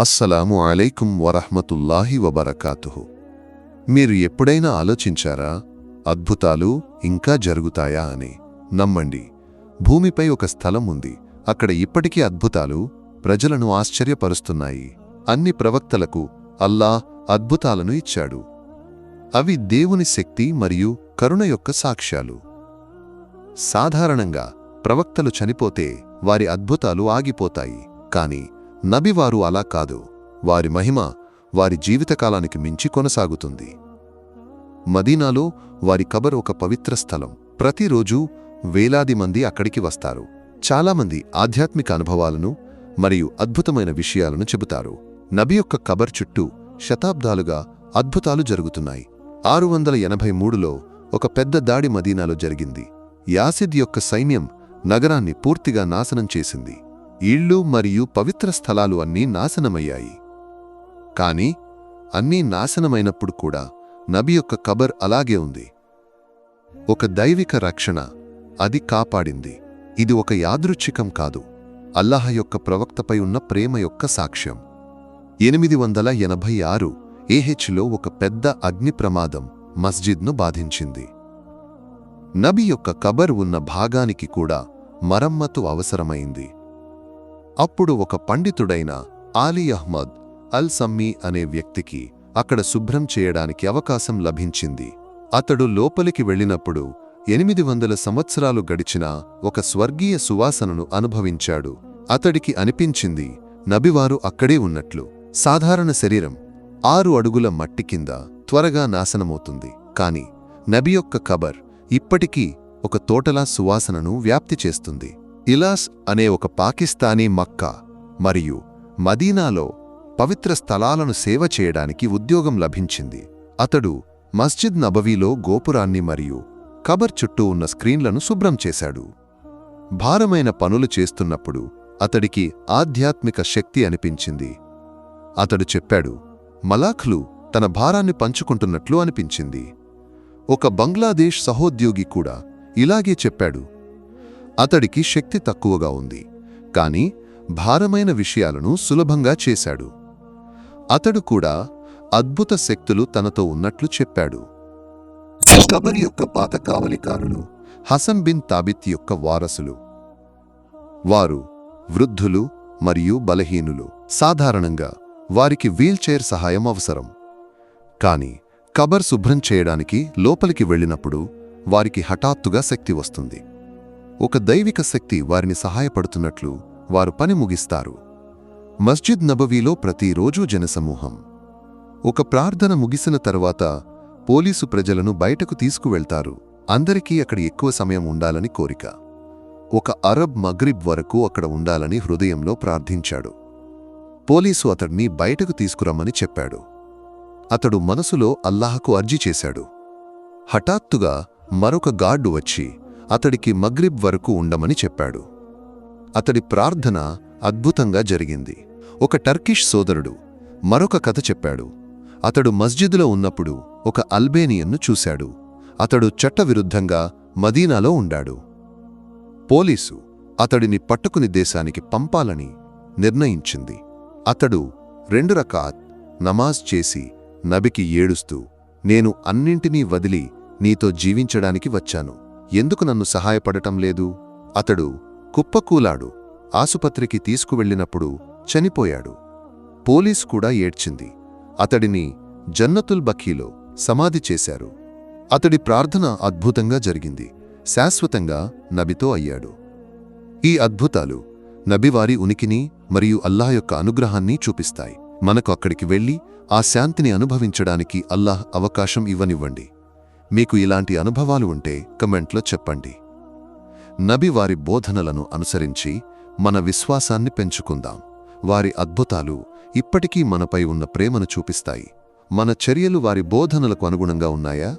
అస్సలాము అలైకుం వరహ్మతుల్లాహి వబరకాతుహు. మీరు ఎప్పుడైనా ఆలోచించారా అద్భుతాలు ఇంకా జరుగుతాయా అని? నమ్మండి. భూమిపై ఒక స్థలం ఉంది. అక్కడ ఇప్పటికీ అద్భుతాలు ప్రజలను ఆశ్చర్యపరుస్తున్నాయి. అన్ని ప్రవక్తలకు అల్లాహ్ అద్భుతాలను ఇచ్చాడు. అవి దేవుని శక్తి మరియు కరుణ యొక్క సాక్ష్యాలు. సాధారణంగా ప్రవక్తలు చనిపోతే వారి అద్భుతాలు ఆగిపోతాయి. కాని నబివారు అలా కాదు. వారి మహిమ వారి జీవితకాలానికి మించి కొనసాగుతుంది. మదీనాలో వారి కబర్ ఒక పవిత్ర స్థలం. ప్రతిరోజూ వేలాది మంది అక్కడికి వస్తారు. చాలామంది ఆధ్యాత్మిక అనుభవాలను మరియు అద్భుతమైన విషయాలను చెబుతారు. నబి యొక్క కబర్ చుట్టూ శతాబ్దాలుగా అద్భుతాలు జరుగుతున్నాయి. ఆరు వందల ఎనభై మూడులో ఒక పెద్ద దాడి మదీనాలో జరిగింది. యాసిద్ యొక్క సైన్యం నగరాన్ని పూర్తిగా నాశనం చేసింది. ఇళ్ళు మరియు పవిత్ర స్థలాలు అన్నీ నాశనమయ్యాయి. కాని అన్నీ నాశనమైనప్పుడు కూడా నబి యొక్క కబర్ అలాగే ఉంది. ఒక దైవిక రక్షణ అది కాపాడింది. ఇది ఒక యాదృచ్ఛికం కాదు. అల్లాహ యొక్క ప్రవక్తపై ఉన్న ప్రేమ యొక్క సాక్ష్యం. ఎనిమిది వందల ఎనభై ఆరు ఏహెచ్లో ఒక పెద్ద అగ్ని ప్రమాదం మస్జిద్ను బాధించింది. నబి యొక్క కబర్ ఉన్న భాగానికి కూడా మరమ్మతు అవసరమైంది. అప్పుడు ఒక పండితుడైన ఆలీ అహ్మద్ అల్ సమ్మీ అనే వ్యక్తికి అక్కడ శుభ్రం చేయడానికి అవకాశం లభించింది. అతడు లోపలికి వెళ్ళినప్పుడు ఎనిమిది వందల సంవత్సరాలు గడిచినా ఒక స్వర్గీయ సువాసనను అనుభవించాడు. అతడికి అనిపించింది నబివారు అక్కడే ఉన్నట్లు. సాధారణ శరీరం ఆరు అడుగుల మట్టి కింద త్వరగా నాశనమవుతుంది. కాని నబి యొక్క కబర్ ఇప్పటికీ ఒక తోటలా సువాసనను వ్యాప్తి చేస్తుంది. ఇలాస్ అనే ఒక పాకిస్తానీ మక్కా మరియు మదీనాలో పవిత్ర స్థలాలను సేవ చేయడానికి ఉద్యోగం లభించింది. అతడు మస్జిద్ నబవీలో గోపురాన్ని మరియు కబర్ చుట్టూ ఉన్న స్క్రీన్లను శుభ్రం చేశాడు. భారమైన పనులు చేస్తున్నప్పుడు అతడికి ఆధ్యాత్మిక శక్తి అనిపించింది. అతడు చెప్పాడు మలాఖ్లు తన భారాన్ని పంచుకుంటున్నట్లు అనిపించింది. ఒక బంగ్లాదేశ్ సహోద్యోగి కూడా ఇలాగే చెప్పాడు. అతడికి శక్తి తక్కువగా ఉంది. కాని భారమైన విషయాలను సులభంగా చేశాడు. అతడు కూడా అద్భుత శక్తులు తనతో ఉన్నట్లు చెప్పాడు. కబర్ యొక్క పాత కావలికారులు హసన్ బిన్ తాబిత్ యొక్క వారసులు. వారు వృద్ధులు మరియు బలహీనులు. సాధారణంగా వారికి వీల్చైర్ సహాయం అవసరం. కాని కబర్ శుభ్రం చేయడానికి లోపలికి వెళ్ళినప్పుడు వారికి హఠాత్తుగా శక్తి వస్తుంది. ఒక దైవిక శక్తి వారిని సహాయపడుతున్నట్లు వారు పని ముగిస్తారు. మస్జిద్ నబవీలో ప్రతిరోజూ జనసమూహం. ఒక ప్రార్థన ముగిసిన తర్వాత పోలీసు ప్రజలను బయటకు తీసుకువెళ్తారు. అందరికీ అక్కడ ఎక్కువ సమయం ఉండాలని కోరిక. ఒక అరబ్ మగ్రిబ్ వరకు అక్కడ ఉండాలని హృదయంలో ప్రార్థించాడు. పోలీసు అతడిని బయటకు తీసుకురమ్మని చెప్పాడు. అతడు మనసులో అల్లాహకు అర్జీ చేశాడు. హఠాత్తుగా మరొక గార్డు వచ్చి అతడికి మగ్రిబ్ వరకు ఉండమని చెప్పాడు. అతడి ప్రార్థన అద్భుతంగా జరిగింది. ఒక టర్కిష్ సోదరుడు మరొక కథ చెప్పాడు. అతడు మస్జిదులో ఉన్నప్పుడు ఒక అల్బేనియన్ను చూశాడు. అతడు చట్టవిరుద్ధంగా మదీనాలో ఉండాడు. పోలీసు అతడిని పట్టుకుని దేశానికి పంపాలని నిర్ణయించింది. అతడు రెండు రకాత్ నమాజ్ చేసి నబికి ఏడుస్తూ నేను అన్నింటినీ వదిలి నీతో జీవించడానికి వచ్చాను. ఎందుకు నన్ను సహాయపడటం లేదు? అతడు కుప్పకూలాడు. ఆసుపత్రికి తీసుకువెళ్ళినప్పుడు చనిపోయాడు. పోలీస్ కూడా ఏడ్చింది. అతడిని జన్నతుల్ బఖీలో సమాధి చేశారు. అతడి ప్రార్థన అద్భుతంగా జరిగింది. శాశ్వతంగా నబితో అయ్యాడు. ఈ అద్భుతాలు నబివారి ఉనికిని మరియు అల్లాహ్ యొక్క అనుగ్రహాన్ని చూపిస్తాయి. మనకు అక్కడికి వెళ్ళి ఆ శాంతిని అనుభవించడానికి అల్లాహ్ అవకాశం ఇవ్వనివ్వండి. మీకు ఇలాంటి అనుభవాలు ఉంటే కమెంట్లో చెప్పండి. నబి వారి బోధనలను అనుసరించి మన విశ్వాసాన్ని పెంచుకుందాం. వారి అద్భుతాలు ఇప్పటికీ మనపై ఉన్న ప్రేమను చూపిస్తాయి. మన చర్యలు వారి బోధనలకు అనుగుణంగా ఉన్నాయా?